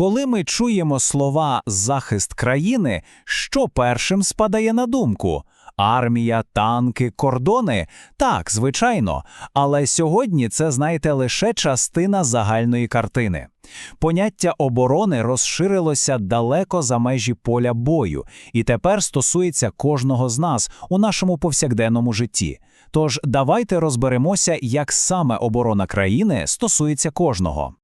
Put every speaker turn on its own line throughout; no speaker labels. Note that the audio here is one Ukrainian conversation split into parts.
Коли ми чуємо слова захист країни, що першим спадає на думку? Армія, танки, кордони? Так, звичайно. Але сьогодні це, знаєте, лише частина загальної картини. Поняття оборони розширилося далеко за межі поля бою і тепер стосується кожного з нас у нашому повсякденному житті. Тож давайте розберемося, як саме оборона країни стосується кожного.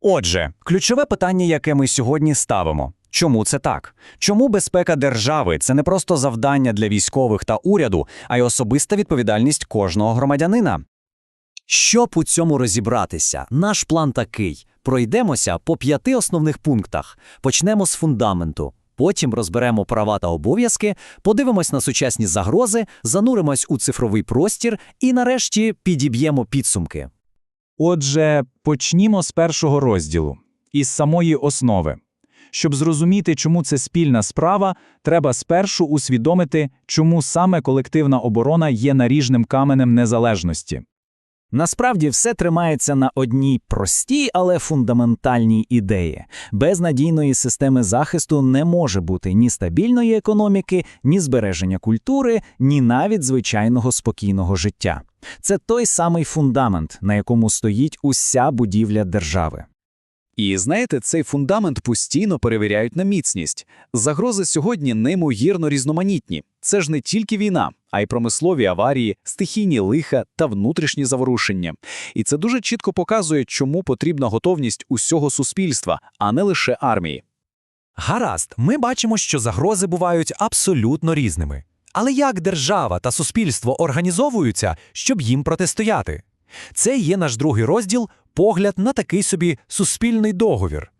Отже, ключове питання, яке ми сьогодні ставимо. Чому це так? Чому безпека держави це не просто завдання для військових та уряду, а й особиста відповідальність кожного громадянина? Щоб у цьому розібратися, наш план такий: пройдемося по п'яти основних пунктах. Почнемо з фундаменту. Потім розберемо права та обов'язки, подивимось на сучасні загрози, зануримось у цифровий простір і, нарешті, підіб'ємо підсумки.
Отже, почнімо з першого розділу із самої основи. Щоб зрозуміти, чому це спільна справа, треба спершу усвідомити, чому саме колективна оборона є наріжним каменем незалежності.
Насправді все тримається на одній простій, але фундаментальній ідеї. Без надійної системи захисту не може бути ні стабільної економіки, ні збереження культури, ні навіть звичайного спокійного життя. Це той самий фундамент, на якому стоїть уся будівля держави.
І знаєте, цей фундамент постійно перевіряють на міцність. Загрози сьогодні неймовірно різноманітні. Це ж не тільки війна, а й промислові аварії, стихійні лиха та внутрішні заворушення. І це дуже чітко показує, чому потрібна готовність усього суспільства, а не лише армії.
Гаразд, ми бачимо, що загрози бувають абсолютно різними. Але як держава та суспільство організовуються, щоб їм протистояти? Це є наш другий розділ погляд на такий собі суспільний договір.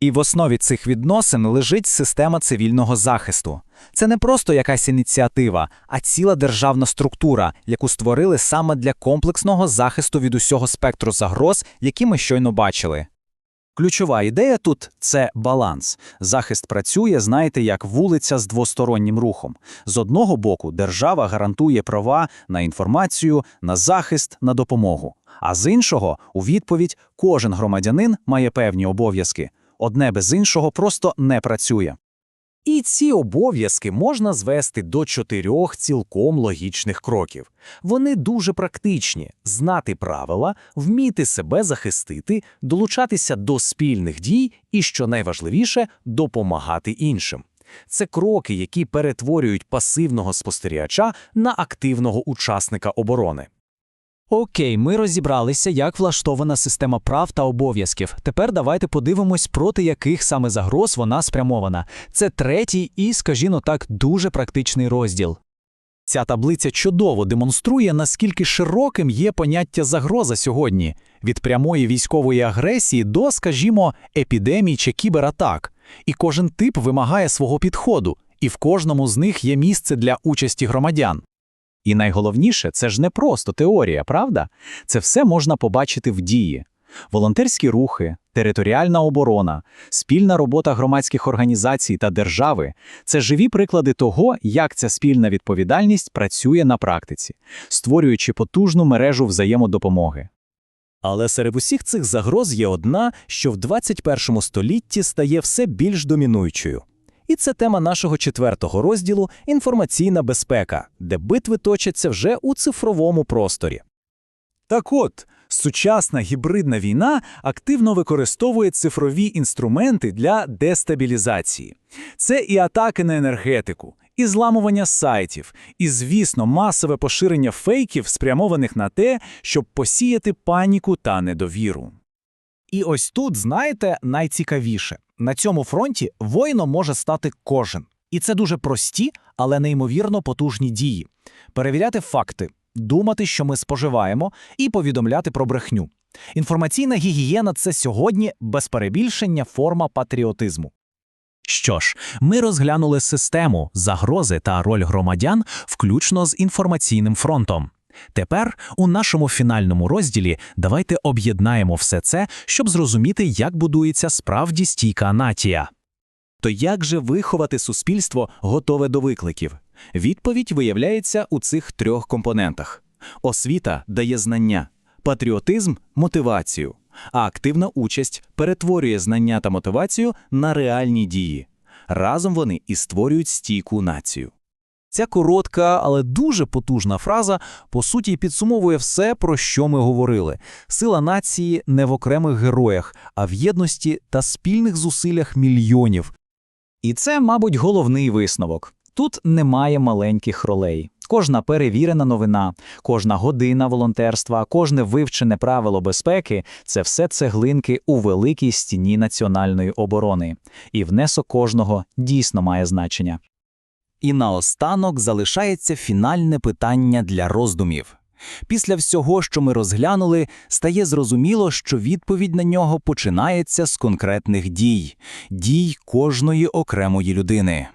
І в основі цих відносин лежить система цивільного захисту. Це не просто якась ініціатива, а ціла державна структура, яку створили саме для комплексного захисту від усього спектру загроз, які ми щойно бачили. Ключова ідея тут це баланс. Захист працює, знаєте, як вулиця з двостороннім рухом. З одного боку, держава гарантує права на інформацію, на захист, на допомогу. А з іншого, у відповідь, кожен громадянин має певні обов'язки. Одне без іншого просто не працює.
І ці обов'язки можна звести до чотирьох цілком логічних кроків. Вони дуже практичні: знати правила, вміти себе захистити, долучатися до спільних дій і, що найважливіше, допомагати іншим. Це кроки, які перетворюють пасивного спостерігача на активного учасника оборони.
Окей, ми розібралися, як влаштована система прав та обов'язків. Тепер давайте подивимось, проти яких саме загроз вона спрямована. Це третій і, скажімо так, дуже практичний розділ. Ця таблиця чудово демонструє, наскільки широким є поняття загроза сьогодні від прямої військової агресії до, скажімо, епідемій чи кібератак. І кожен тип вимагає свого підходу, і в кожному з них є місце для участі громадян. І найголовніше, це ж не просто теорія, правда? Це все можна побачити в дії. Волонтерські рухи, територіальна оборона, спільна робота громадських організацій та держави це живі приклади того, як ця спільна відповідальність працює на практиці, створюючи потужну мережу взаємодопомоги.
Але серед усіх цих загроз є одна, що в 21 столітті стає все більш домінуючою. І це тема нашого четвертого розділу інформаційна безпека, де битви точаться вже у цифровому просторі.
Так от, сучасна гібридна війна активно використовує цифрові інструменти для дестабілізації. Це і атаки на енергетику, і зламування сайтів, і, звісно, масове поширення фейків, спрямованих на те, щоб посіяти паніку та недовіру.
І ось тут, знаєте, найцікавіше на цьому фронті воїном може стати кожен. І це дуже прості, але неймовірно потужні дії: перевіряти факти, думати, що ми споживаємо, і повідомляти про брехню. Інформаційна гігієна це сьогодні без перебільшення форма патріотизму. Що ж, ми розглянули систему, загрози та роль громадян, включно з інформаційним фронтом. Тепер у нашому фінальному розділі давайте об'єднаємо все це, щоб зрозуміти, як будується справді стійка нація. То як же виховати суспільство готове до викликів? Відповідь виявляється у цих трьох компонентах: освіта дає знання, патріотизм мотивацію,
а активна участь перетворює знання та мотивацію на реальні дії. Разом вони і створюють стійку націю.
Ця коротка, але дуже потужна фраза по суті підсумовує все, про що ми говорили. Сила нації не в окремих героях, а в єдності та спільних зусиллях мільйонів.
І це, мабуть, головний висновок. Тут немає маленьких ролей. Кожна перевірена новина, кожна година волонтерства, кожне вивчене правило безпеки це все цеглинки у великій стіні національної оборони. І внесок кожного дійсно має значення.
І наостанок залишається фінальне питання для роздумів. Після всього, що ми розглянули, стає зрозуміло, що відповідь на нього починається з конкретних дій, дій кожної окремої людини.